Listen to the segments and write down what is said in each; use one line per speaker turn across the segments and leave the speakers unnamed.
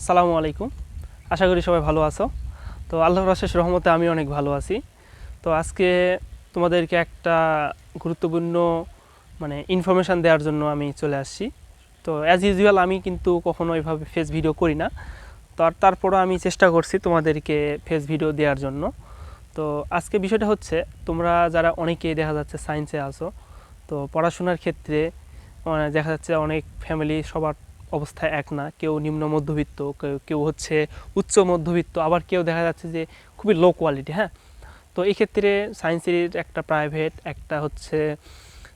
আসসালামু আলাইকুম। আশা করি সবাই ভালো আছো। তো আল্লাহর অশেষ রহমতে আমি অনেক ভালো আছি। তো আজকে তোমাদেরকে একটা গুরুত্বপূর্ণ মানে ইনফরমেশান দেওয়ার জন্য আমি চলে আসছি। তো অ্যাজ ইউজুয়াল আমি কিন্তু কখনো এভাবে ফেস ভিডিও করি না। তো আর তারপরও আমি চেষ্টা করছি তোমাদেরকে ফেস ভিডিও দেওয়ার জন্য। তো আজকে বিষয়টা হচ্ছে, তোমরা যারা অনেকেই দেখা যাচ্ছে সায়েন্সে আসো তো পড়াশোনার ক্ষেত্রে মানে দেখা যাচ্ছে অনেক ফ্যামিলি সবার অবস্থা এক না, কেউ নিম্ন মধ্যবিত্ত, কেউ- হচ্ছে উচ্চ মধ্যবিত্ত, আবার কেউ দেখা যাচ্ছে যে খুবই লো কোয়ালিটি হ্যাঁ? তো এই ক্ষেত্রে সায়েন্সের একটা প্রাইভেট একটা হচ্ছে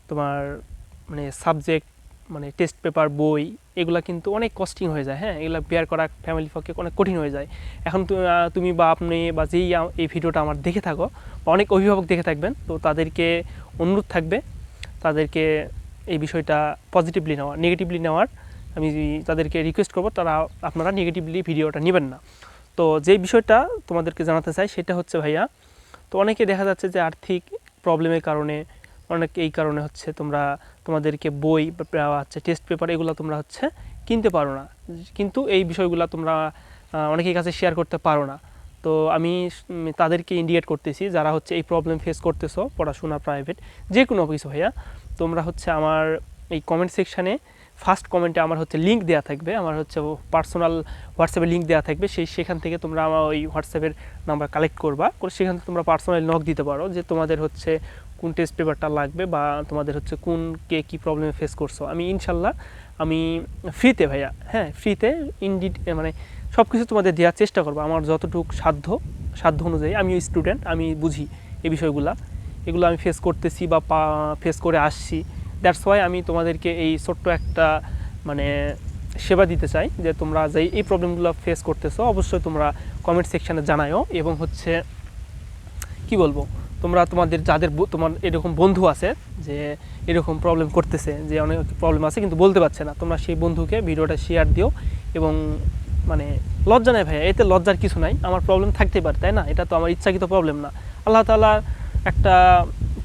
তোমার মানে সাবজেক্ট মানে টেস্ট পেপার বই, এগুলো কিন্তু অনেক কস্টিং হয়ে যায় হ্যাঁ? এগুলো বেয়ার করা ফ্যামিলির পক্ষে অনেক কঠিন হয়ে যায়। এখন তুমি বা আপনি বা যেই এই ভিডিওটা আমার দেখে থাকো, বা অনেক অভিভাবক দেখে থাকবেন, তো তাদেরকে অনুরোধ থাকবে, তাদেরকে এই বিষয়টা পজিটিভলি নেওয়ার নেগেটিভলি নেওয়ার আমি তাদেরকে রিকোয়েস্ট করব, তারা আপনারা নেগেটিভলি ভিডিওটা নেবেন না। তো যেই বিষয়টা তোমাদেরকে জানাতে চাই, সেটা হচ্ছে ভাইয়া, তো অনেকে দেখা যাচ্ছে যে আর্থিক প্রবলেমের কারণে, অনেক এই কারণে হচ্ছে তোমরা, তোমাদেরকে বই হচ্ছে টেস্ট পেপার এগুলো তোমরা হচ্ছে কিনতে পারো না। কিন্তু এই বিষয়গুলো তোমরা অনেকের কাছে শেয়ার করতে পারো না। তো আমি তাদেরকে ইন্ডিকেট করতেছি, যারা হচ্ছে এই প্রবলেম ফেস করতেছো, পড়াশোনা প্রাইভেট যে কোনো কিছু ভাইয়া, তোমরা হচ্ছে আমার এই কমেন্ট সেকশানে ফার্স্ট কমেন্টে আমার হচ্ছে লিঙ্ক দেওয়া থাকবে, আমার হচ্ছে পার্সোনাল হোয়াটসঅ্যাপে লিঙ্ক দেওয়া থাকবে, সেই সেখান থেকে তোমরা আমার ওই হোয়াটসঅ্যাপের নাম্বার কালেক্ট করবা, করে সেখান থেকে তোমরা পার্সোনাল নক দিতে পারো যে তোমাদের হচ্ছে কোন টেস্ট পেপারটা লাগবে বা তোমাদের হচ্ছে কোন কে কী প্রবলেমে ফেস করছ। আমি ইনশাল্লাহ, আমি ফ্রিতে ভাইয়া হ্যাঁ ফ্রিতে ইনডিট মানে সব কিছু তোমাদের দেওয়ার চেষ্টা করব, আমার যতটুকু সাধ্য সাধ্য অনুযায়ী আমি স্টুডেন্ট আমি বুঝি এই বিষয়গুলা, এগুলো আমি ফেস করতেছি বা ফেস করে আসছি। দ্যাটস ওয়াই আমি তোমাদেরকে এই ছোট্ট একটা মানে সেবা দিতে চাই যে তোমরা যে এই প্রবলেমগুলো ফেস করতেছো, অবশ্যই তোমরা কমেন্ট সেকশানে জানায়ও। এবং হচ্ছে, কি বলব, তোমরা তোমাদের যাদের তোমার এরকম বন্ধু আছে যে এরকম প্রবলেম করতেছে, যে অনেক প্রবলেম আছে কিন্তু বলতে পারছে না, তোমরা সেই বন্ধুকে ভিডিওটা শেয়ার দিও। এবং মানে লজ্জা নেই ভাইয়া, এতে লজ্জার কিছু নাই। আমার প্রবলেম থাকতেই পারে, তাই না? এটা তো আমার ইচ্ছাকৃত প্রবলেম না। আল্লাহ তাআলার একটা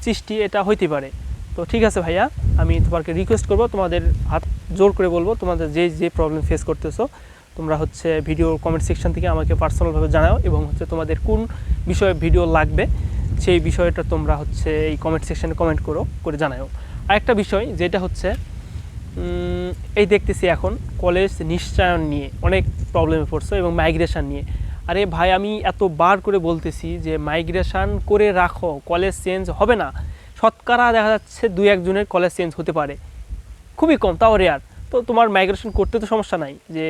সৃষ্টি এটা হইতে পারে। তো ঠিক আছে ভাইয়া আমি তোমাকে রিকোয়েস্ট করব, তোমাদের হাত জোর করে বলব, তোমাদের যে যে প্রবলেম ফেস করতেছো, তোমরা হচ্ছে ভিডিও কমেন্ট সেকশন থেকে আমাকে পার্সোনালভাবে জানাও এবং হচ্ছে তোমাদের কোন বিষয়ে ভিডিও লাগবে, সেই বিষয়টা তোমরা হচ্ছে এই কমেন্ট সেকশনে কমেন্ট করো, করে জানাও আরেকটা বিষয়, যেটা হচ্ছে এই দেখতেছি এখন কলেজ নিশ্চয়ন নিয়ে অনেক প্রবলেমে পড়ছো এবং মাইগ্রেশান নিয়ে। আরে ভাই, আমি এত বার করে বলতেছি যে মাইগ্রেশান করে রাখো কলেজ চেঞ্জ হবে না। শতকরা দেখা যাচ্ছে দুই একজনের কলেজ চেঞ্জ হতে পারে। খুবই কম, তাও রেয়ার তো তোমার মাইগ্রেশন করতে তো সমস্যা নাই যে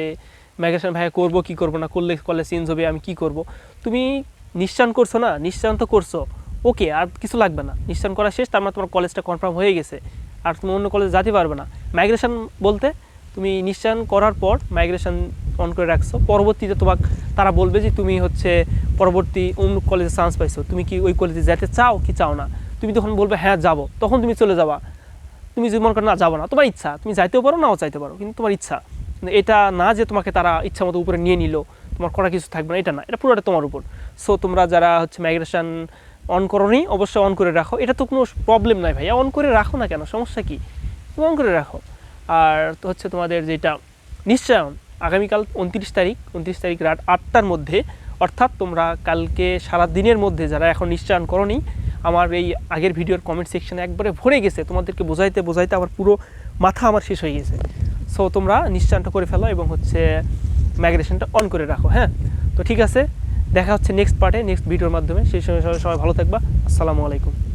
মাইগ্রেশন ভাই করব কি করব না, করলে কলেজ চেঞ্জ হবে, আমি কি করব? তুমি নিশ্চান করছ না? নিশ্চান তো করছ। ওকে আর কিছু লাগবে না। নিশ্চান করা শেষ, তার মানে তোমার কলেজটা কনফার্ম হয়ে গেছে। আর তুমি অন্য কলেজে যেতে পারবে না। মাইগ্রেশন বলতে তুমি নিশ্চান করার পর মাইগ্রেশন অন করে রাখছো। পরবর্তীতে তোমাকে, তারা বলবে যে তুমি হচ্ছে পরবর্তী অন্য কলেজে চান্স পাইছো। তুমি কি ওই কলেজে যেতে চাও কি চাও না? তুমি তখন বলবে হ্যাঁ যাব, তখন তুমি চলে যাবা। তুমি যদি মনে করো, না, যাব না, তোমার ইচ্ছা। তুমি যাইতেও পারো, নাও চাইতে পারো, কিন্তু তোমার ইচ্ছা। এটা না যে তোমাকে তারা ইচ্ছা মতো উপরে নিয়ে নিল, তোমার করা কিছু থাকবে না, এটা না। এটা পুরোটা তোমার উপর। সো তোমরা যারা হচ্ছে মাইগ্রেশন অন করোনি, অবশ্যই অন করে রাখো। এটা তো কোনো প্রবলেম নাই ভাইয়া। অন করে রাখো না কেন? সমস্যা কি? তুমি অন করে রাখো। আর তো হচ্ছে তোমাদের যেটা নিশ্চয়ন, আগামীকাল উনত্রিশ তারিখ উনত্রিশ তারিখ রাত আটটার মধ্যে, অর্থাৎ তোমরা কালকে সারা দিনের মধ্যে যারা এখন নিশ্চয়ন করনি আমার এই আগের ভিডিওর কমেন্ট সেকশনে একবারে ভরে গেছে। তোমাদেরকে বোঝাইতে বোঝাইতে আমার পুরো মাথা আমার শেষ হয়ে গেছে। সো তোমরা নিশ্চান্ত করে ফেলো এবং হচ্ছে মাইগ্রেশনটা অন করে রাখো হ্যাঁ? তো ঠিক আছে, দেখা হচ্ছে নেক্সট পার্টে নেক্সট ভিডিওর মাধ্যমে। সেই সময় সবাই সবাই ভালো থাকবা। আসসালামু আলাইকুম।